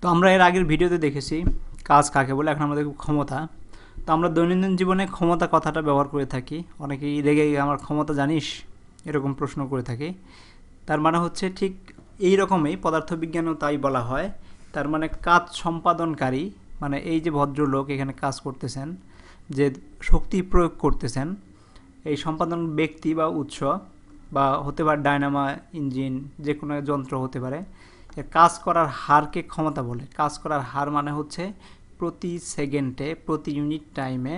তো আমরা এর আগের ভিডিওতে দেখেছি কাজ কাকে বলে, এখন আমাদের ক্ষমতা। তো আমরা দৈনন্দিন জীবনে ক্ষমতা কথাটা ব্যবহার করে থাকি। অনেকেই রেগে আমার ক্ষমতা জানিস? এরকম প্রশ্ন করে থাকি। তার মানে হচ্ছে ঠিক এই রকমই পদার্থবিজ্ঞানেও তাই বলা হয়। তার মানে কাজ সম্পাদনকারী মানে এই যে ভদ্রলোক এখানে কাজ করতেছেন, যে শক্তি প্রয়োগ করতেছেন, এই সম্পাদন ব্যক্তি বা উৎস বা হতে পারে ডায়নামা, ইঞ্জিন যে কোনো যন্ত্র হতে পারে কাজ করার হারকে ক্ষমতা বলে। কাজ করার হার মানে হচ্ছে প্রতি সেকেন্ডে, প্রতি ইউনিট টাইমে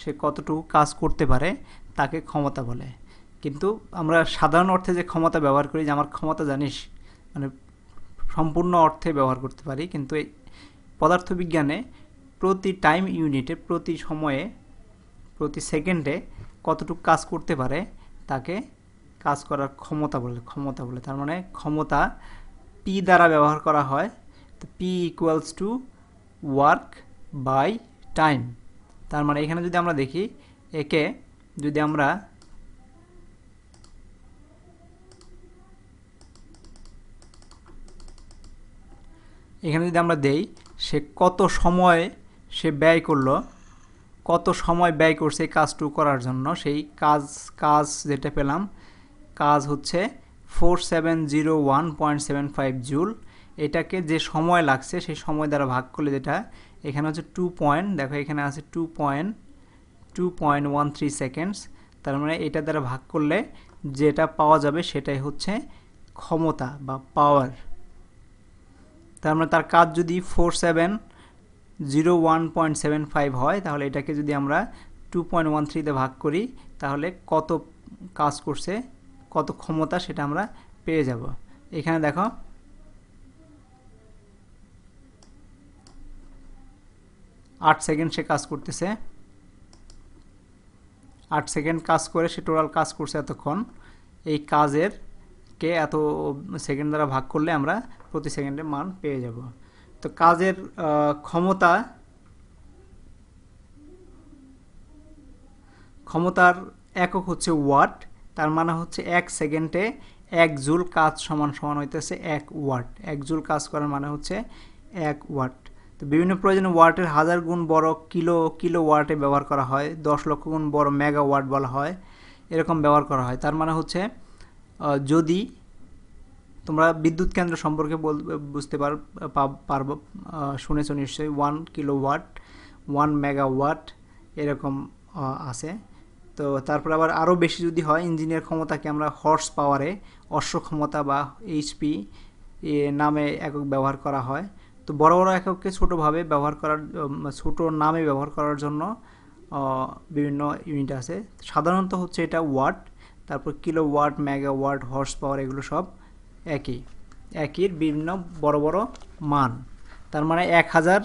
সে কতটুকু কাজ করতে পারে তাকে ক্ষমতা বলে। কিন্তু আমরা সাধারণ অর্থে যে ক্ষমতা ব্যবহার করি, যে আমার ক্ষমতা জানিস মানে সম্পূর্ণ অর্থে ব্যবহার করতে পারি, কিন্তু এই পদার্থবিজ্ঞানে প্রতি টাইম ইউনিটে, প্রতি সময়ে, প্রতি সেকেন্ডে কতটুকু কাজ করতে পারে তাকে কাজ করার ক্ষমতা বলে ক্ষমতা বলে। তার মানে ক্ষমতা পি দ্বারা ব্যবহার করা হয়, তো P equals to work by time তার মানে এখানে যদি আমরা দেখি, একে যদি আমরা এখানে যদি আমরা দেই, সে কত সময় সে ব্যয় করল, কত সময় ব্যয় করছে এই কাজটুকু করার জন্য, সেই কাজ কাজ যেটা পেলাম, কাজ হচ্ছে four seven zero one point seven five joule. এটাকে যে সময় লাগছে, সেই সময় দ্বারা ভাগ করলে যেটা, এখানে হচ্ছে টু পয়েন্ট দেখো এখানে আছে two point two point one three seconds তার মানে এটা দ্বারা ভাগ করলে যেটা পাওয়া যাবে সেটাই হচ্ছে ক্ষমতা বা পাওয়ার তার মানে তার কাজ যদি four seven zero one point seven five হয়, তাহলে এটাকে যদি আমরা টু পয়েন্ট ওয়ান থ্রিতে ভাগ করি, তাহলে কত কাজ করছে? কত ক্ষমতা সেটা আমরা পেয়ে যাব। এখানে দেখো, আট সেকেন্ড সে কাজ করতেছে। আট সেকেন্ড কাজ করে সে টোটাল কাজ করছে এতক্ষণ। এই কাজের কে এত সেকেন্ড দ্বারা ভাগ করলে আমরা প্রতি সেকেন্ডে মান পেয়ে যাব। তো কাজের ক্ষমতা, ক্ষমতার একক হচ্ছে ওয়াট। তার মানে হচ্ছে এক সেকেন্ডে এক জুল কাজ সমান সমান হইতেছে এক ওয়াট। এক জুল কাজ করার মানে হচ্ছে এক ওয়াট। তো বিভিন্ন প্রয়োজনে ওয়াটের হাজার গুণ বড় কিলো কিলো ওয়াটে ব্যবহার করা হয়। দশ লক্ষ গুণ বড় মেগা ওয়াট বলা হয়। এরকম ব্যবহার করা হয়। তার মানে হচ্ছে যদি তোমরা বিদ্যুৎ কেন্দ্র সম্পর্কে বল, বুঝতে পার পারব শুনেছ নিশ্চয়ই one kilowatt one megawatt এরকম আছে। তো তারপর আবার আরও বেশি যদি হয় ইঞ্জিনের ক্ষমতাকে আমরা হর্স পাওয়ারে অশ্ব ক্ষমতা বা এইচপি নামে একক ব্যবহার করা হয়। তো বড় বড় একককে ছোটোভাবে ব্যবহার করার ছোট নামে ব্যবহার করার জন্য বিভিন্ন ইউনিট আছে। সাধারণত হচ্ছে এটা ওয়াট তারপর kilowatt megawatt horsepower এগুলো সব একই। একই বিভিন্ন বড় বড় মান। তার মানে এক হাজার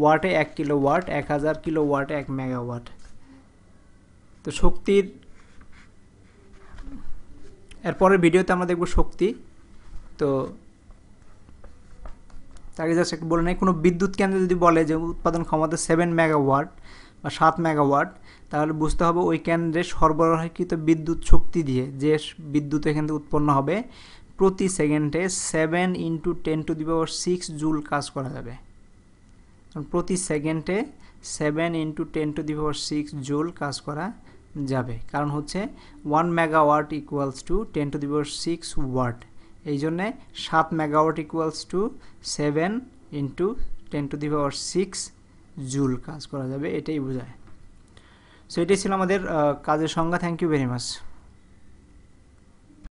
ওয়াটে এক কিলো ওয়াট এক হাজার কিলো ওয়াটে এক মেগা ওয়াট তো শক্তির এরপরের ভিডিওতে আমরা দেখব শক্তি। তো তাকে জাস্ট একটু বলে নেই, কোনো বিদ্যুৎ কেন্দ্র যদি বলে যে উৎপাদন ক্ষমতা সেভেন মেগাওয়াট বা সাত মেগাওয়াট তাহলে বুঝতে হবে ওই কেন্দ্রে সরবরাহকৃত বিদ্যুৎ শক্তি দিয়ে যে বিদ্যুৎ এখান থেকে উৎপন্ন হবে, প্রতি সেকেন্ডে seven into ten to the power six joule কাজ করা যাবে। প্রতি সেকেন্ডে seven into ten to the power six joule কাজ করা যাবে। কারণ হচ্ছে one megawatt equals to ten to the power six watt এই জন্যে সাত megawatt equals to seven into ten to the power six joule কাজ করা যাবে, এটাই বোঝায়। সো এটাই ছিল আমাদের কাজের সংজ্ঞা। Thank you very much